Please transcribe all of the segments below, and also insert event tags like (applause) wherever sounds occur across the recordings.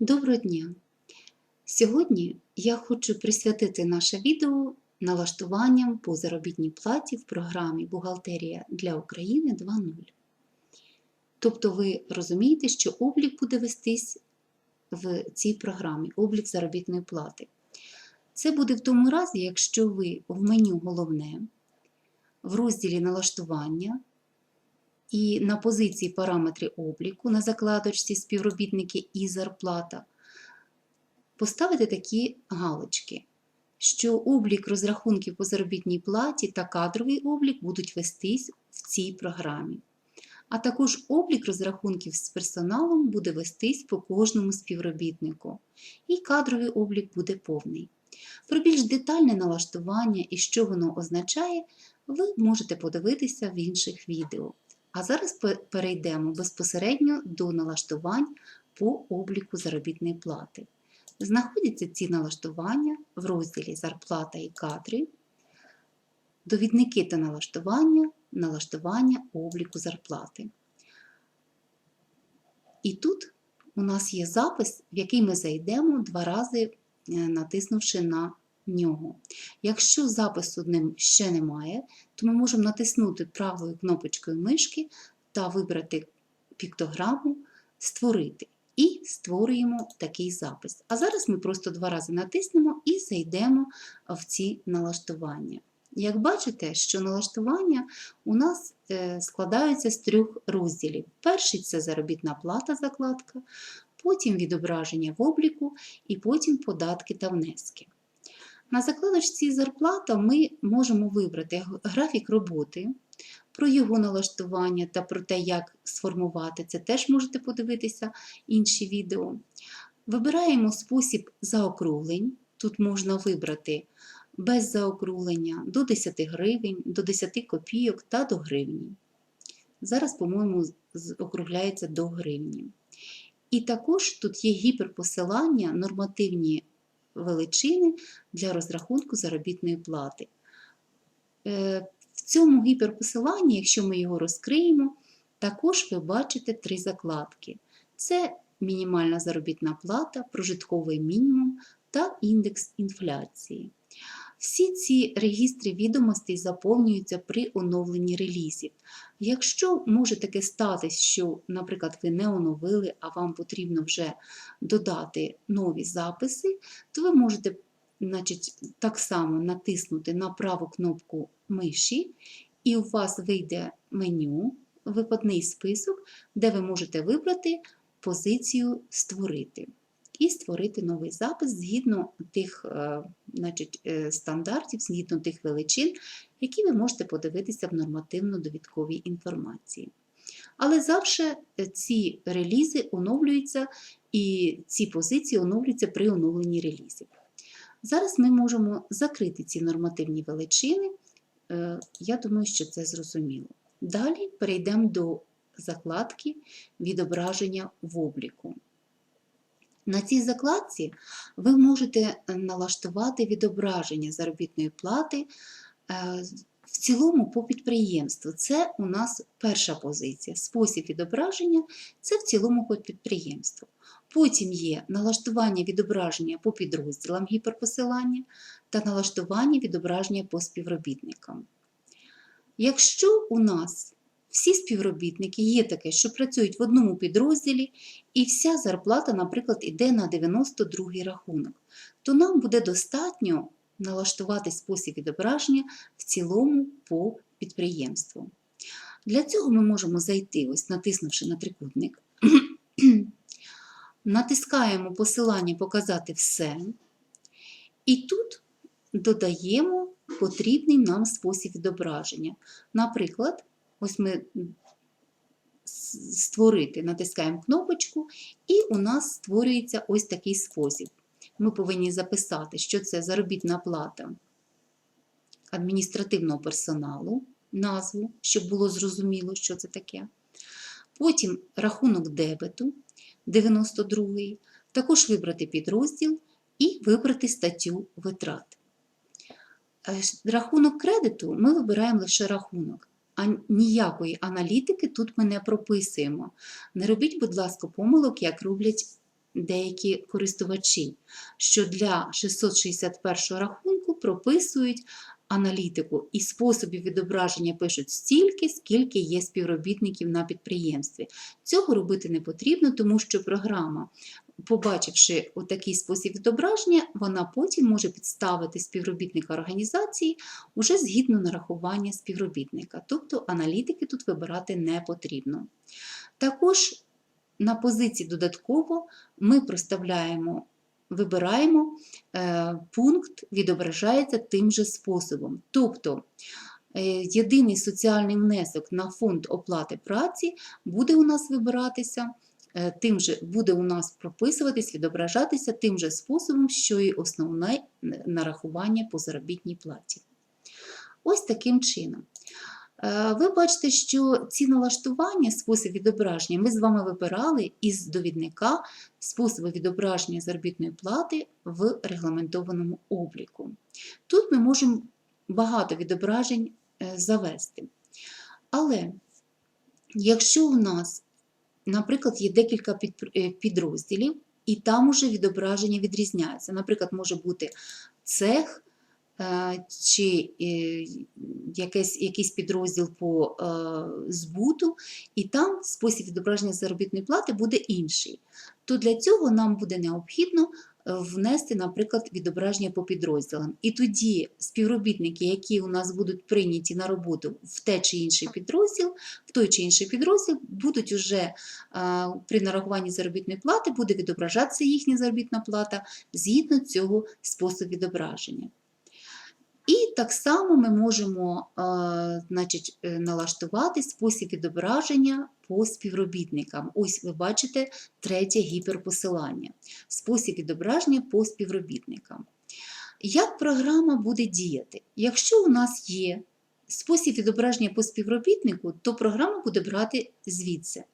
Доброго дня! Сьогодні я хочу присвятити наше відео налаштуванням по заробітній платі в програмі Бухгалтерія для України 2.0. Тобто ви розумієте, що облік буде вестись в цій програмі, облік заробітної плати. Це буде в тому разі, якщо ви в меню Головне, в розділі налаштування і на позиції параметри обліку на закладочці співробітники і зарплата поставити такі галочки, що облік розрахунків по заробітній платі та кадровий облік будуть вестись в цій програмі. А також облік розрахунків з персоналом буде вестись по кожному співробітнику, і кадровий облік буде повний. Про більш детальне налаштування і що воно означає, ви можете подивитися в інших відео. А зараз перейдемо безпосередньо до налаштувань по обліку заробітної плати. Знаходяться ці налаштування в розділі Зарплата і кадри, довідники та налаштування, налаштування обліку зарплати. І тут у нас є запис, в який ми зайдемо два рази, е, натиснувши на нього. Якщо запису ще немає, то ми можемо натиснути правою кнопочкою мишки та вибрати піктограму Створити. І створюємо такий запис. А зараз ми просто два рази натиснемо і зайдемо в ці налаштування. Як бачите, що налаштування у нас е, складаються з трьох розділів. Перший це заробітна плата закладка, потім відображення в обліку і потім податки та внески. На закладочці зарплата ми можемо вибрати графік роботи, про його налаштування та про те, як сформувати це, теж можете подивитися інші відео. Вибираємо спосіб заокруглень. Тут можна вибрати без заокруглення до 10 гривень, до 10 копійок та до гривні. Зараз, по-моєму, округляється до гривні. І також тут є гіперпосилання, нормативні величини для розрахунку заробітної плати. Е, в цьому гіперпосиланні, якщо ми його розкриємо, також ви бачите три закладки: це мінімальна заробітна плата, прожитковий мінімум та індекс інфляції. Всі ці регістри відомостей заповнюються при оновленні релізів. Якщо може таке статись, що, наприклад, ви не оновили, а вам потрібно вже додати нові записи, то ви можете значить, так само натиснути на праву кнопку миші, і у вас вийде меню, випадний список, де ви можете вибрати позицію Створити. І створити новий запис згідно тих е, значить, е, стандартів, згідно тих величин, які ви можете подивитися в нормативно-довідковій інформації. Але завжди е, ці релізи оновлюються і ці позиції оновлюються при оновленні релізів. Зараз ми можемо закрити ці нормативні величини, я думаю, що це зрозуміло. Далі перейдемо до закладки відображення в обліку. На цій закладці ви можете налаштувати відображення заробітної плати е, в цілому по підприємству. Це у нас перша позиція. Спосіб відображення це в цілому по підприємству. Потім є налаштування відображення по підрозділам гіперпосилання та налаштування відображення по співробітникам. Якщо у нас всі співробітники є таке, що працюють в одному підрозділі, і вся зарплата, наприклад, йде на 92 рахунок, то нам буде достатньо налаштувати спосіб відображення в цілому по підприємству. Для цього ми можемо зайти, ось натиснувши на трикутник, (clears throat) натискаємо посилання Показати все. І тут додаємо потрібний нам спосіб відображення. Наприклад, ось ми створити, натискаємо кнопочку, і у нас створюється ось такий спосіб. Ми повинні записати, що це заробітна плата адміністративного персоналу, назву, щоб було зрозуміло, що це таке. Потім рахунок дебету 92-й, також вибрати підрозділ і вибрати статтю витрат. Е, рахунок кредиту ми вибираємо лише рахунок, ніякої аналітики тут ми не прописуємо. Не робіть, будь ласка, помилок, як роблять деякі користувачі, що для 661 рахунку прописують аналітику і способів відображення пишуть стільки, скільки є співробітників на підприємстві. Цього робити не потрібно, тому що програма, побачивши отакий спосіб відображення, вона потім може підставити співробітника організації уже згідно нарахування співробітника. Тобто аналітики тут вибирати не потрібно. Також на позиції додатково ми проставляємо, вибираємо е, пункт, відображається тим же способом. Тобто е, єдиний соціальний внесок на фонд оплати праці буде у нас вибиратися. е, Тим же буде у нас прописуватись, відображатися тим же способом, що і основне нарахування по заробітній платі. Ось таким чином. Е, Ви бачите, що ці налаштування, спосіб відображення, ми з вами вибирали із довідника способи відображення заробітної плати в регламентованому обліку. Тут ми можемо багато відображень е, завести. Але якщо у нас, наприклад, є декілька е, підрозділів, і там уже відображення відрізняється. Наприклад, може бути цех чи е, якийсь, якийсь підрозділ по е, збуту, і там спосіб відображення заробітної плати буде інший. То для цього нам буде необхідно е, внести, наприклад, відображення по підрозділам. І тоді співробітники, які у нас будуть прийняті на роботу в те чи інший підрозділ, в той чи інший підрозділ, будуть уже е, при нарахуванні заробітної плати буде відображатися їхня заробітна плата згідно цього способу відображення. І так само ми можемо значить, е, налаштувати спосіб відображення по співробітникам. Ось ви бачите третє гіперпосилання. Спосіб відображення по співробітникам. Як програма буде діяти? Якщо у нас є спосіб відображення по співробітнику, то програма буде брати звідси.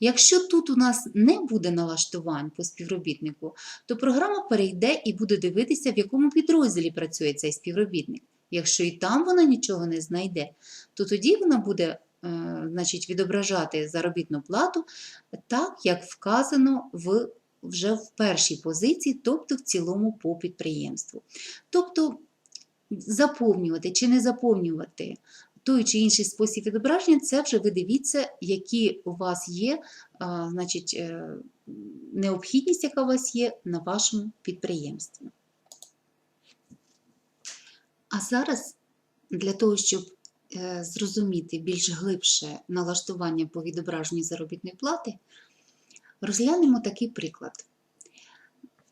Якщо тут у нас не буде налаштувань по співробітнику, то програма перейде і буде дивитися, в якому підрозділі працює цей співробітник. Якщо і там вона нічого не знайде, то тоді вона буде е, значить, відображати заробітну плату так, як вказано в, вже в першій позиції, тобто в цілому по підприємству. Тобто заповнювати чи не заповнювати той чи інший спосіб відображення, це вже ви дивіться, які у вас є а, значить, е, необхідність, яка у вас є на вашому підприємстві. А зараз для того, щоб е, зрозуміти більш глибше налаштування по відображенню заробітної плати, розглянемо такий приклад.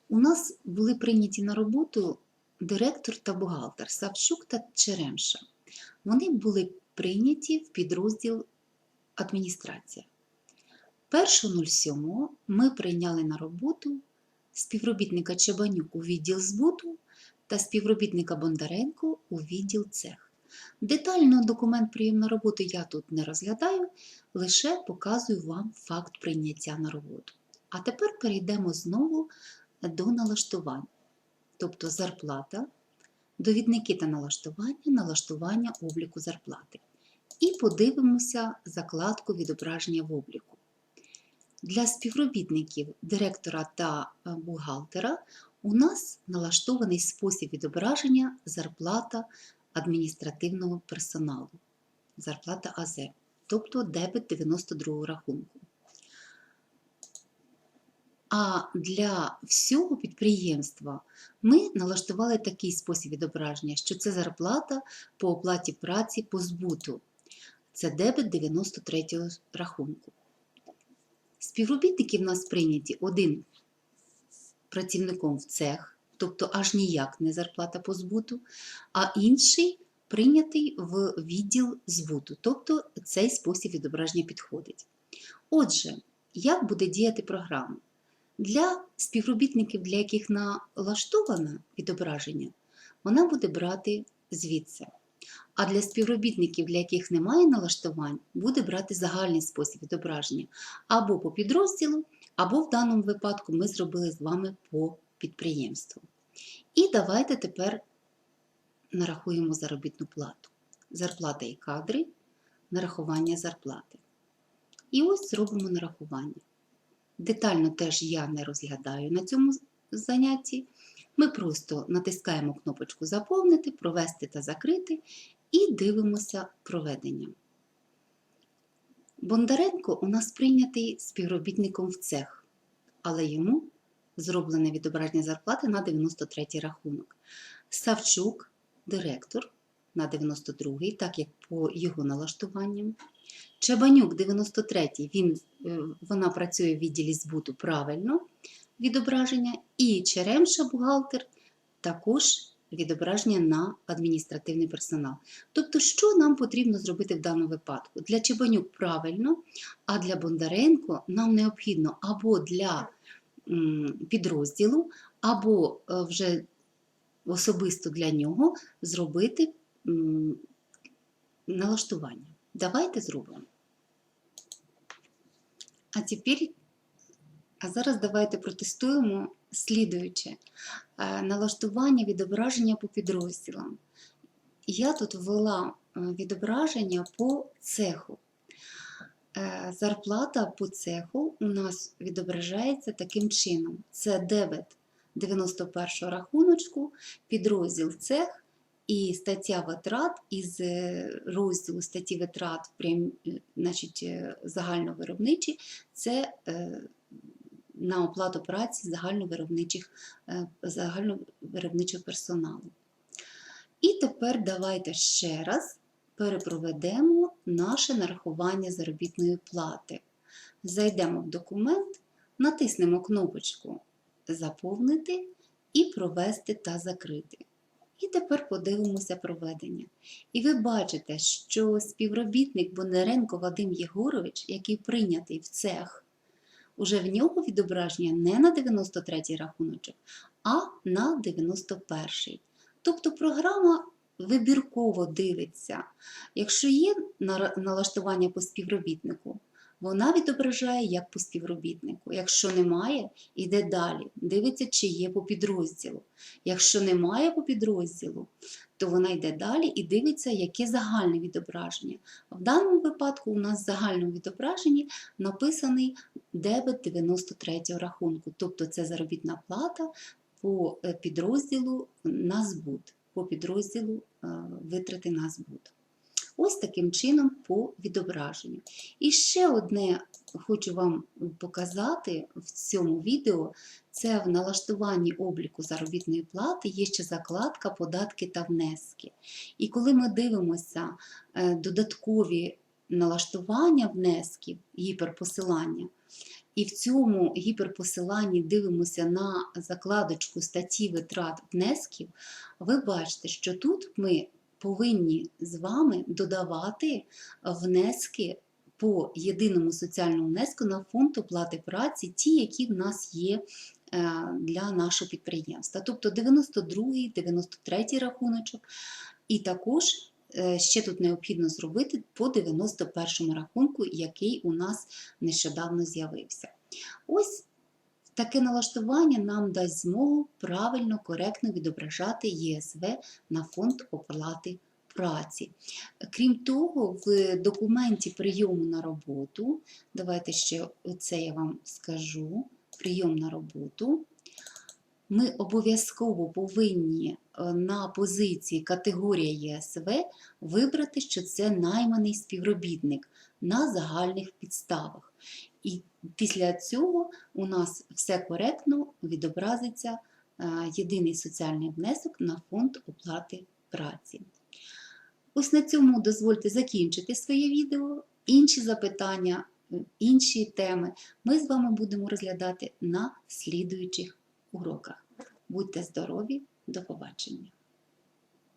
У нас були прийняті на роботу директор та бухгалтер Савчук та Черемша. Вони були прийняті в підрозділ адміністрація. 1.07 ми прийняли на роботу співробітника Чабанюк у відділ збуту та співробітника Бондаренко у відділ цех. Детально документ прийом на роботу я тут не розглядаю, лише показую вам факт прийняття на роботу. А тепер перейдемо знову до налаштувань, тобто зарплата, довідники та налаштування, налаштування обліку зарплати. І подивимося закладку відображення в обліку. Для співробітників директора та е, бухгалтера у нас налаштований спосіб відображення зарплата адміністративного персоналу, зарплата АЗ, тобто дебет 92 рахунку. А для всього підприємства ми налаштували такий спосіб відображення, що це зарплата по оплаті праці по збуту. Це дебет 93-го рахунку. Співробітники в нас прийняті один працівником в цех, тобто аж ніяк не зарплата по збуту, а інший прийнятий в відділ збуту, тобто цей спосіб відображення підходить. Отже, як буде діяти програма? Для співробітників, для яких налаштоване відображення, вона буде брати звідси. А для співробітників, для яких немає налаштувань, буде брати загальний спосіб відображення або по підрозділу, або в даному випадку ми зробили з вами по підприємству. І давайте тепер нарахуємо заробітну плату. Зарплата і кадри, нарахування зарплати. І ось зробимо нарахування. Детально теж я не розглядаю на цьому занятті. Ми просто натискаємо кнопочку Заповнити, провести та закрити і дивимося проведення. Бондаренко у нас прийнятий співробітником в цех, але йому зроблене відображення зарплати на 93 рахунок. Савчук, директор на 92-й, так як по його налаштуванням. Чабанюк 93-й, він, е, вона працює в відділі збуту правильно відображення. І Черемша, бухгалтер, також відображення на адміністративний персонал. Тобто, що нам потрібно зробити в даному випадку? Для Чебанюк правильно, а для Бондаренко нам необхідно або для підрозділу, або е, вже особисто для нього зробити налаштування. Давайте зробимо. А тепер, а зараз давайте протестуємо слідуюче налаштування відображення по підрозділам. Я тут ввела е, відображення по цеху. Е, Зарплата по цеху у нас відображається таким чином: це дебет 91 рахуночку, підрозділ цех і стаття витрат із е, розділу статті витрат е, значить, е, загальновиробничі це е, на оплату праці загальновиробничих, загальновиробничого персоналу. І тепер давайте ще раз перепроведемо наше нарахування заробітної плати. Зайдемо в документ, натиснемо кнопочку Заповнити і провести та закрити. І тепер подивимося проведення. І ви бачите, що співробітник Бондаренко Вадим Єгорович, який прийнятий в цех, уже в нього відображення не на 93-й рахуночок, а на 91. Тобто програма вибірково дивиться. Якщо є налаштування по співробітнику, вона відображає як по співробітнику. Якщо немає, йде далі. Дивиться, чи є по підрозділу. Якщо немає по підрозділу, то вона йде далі і дивиться, яке загальне відображення. В даному випадку у нас в загальному відображенні написаний дебет 93 рахунку, тобто це заробітна плата по е, підрозділу на збут, по підрозділу е, витрати на збут. Ось таким чином по відображенню. І ще одне хочу вам показати в цьому відео: це в налаштуванні обліку заробітної плати є ще закладка податки та внески. І коли ми дивимося е, додаткові налаштування внесків, гіперпосилання, і в цьому гіперпосиланні дивимося на закладочку статті витрат внесків, ви бачите, що тут ми повинні з вами додавати внески по єдиному соціальному внеску на фонд оплати праці, ті, які в нас є е, для нашого підприємства. Тобто 92-й, 93-й рахуночок, і також е, ще тут необхідно зробити по 91-му рахунку, який у нас нещодавно з'явився. Ось таке налаштування нам дасть змогу правильно, коректно відображати ЄСВ на фонд оплати праці. Крім того, в документі прийому на роботу, давайте ще це я вам скажу: прийом на роботу. Ми обов'язково повинні на позиції категорія ЄСВ вибрати, що це найманий співробітник на загальних підставах. І після цього у нас все коректно відобразиться е, єдиний соціальний внесок на фонд оплати праці. Ось на цьому дозвольте закінчити своє відео. Інші запитання, е, інші теми ми з вами будемо розглядати на слідуючих уроках. Будьте здорові, до побачення!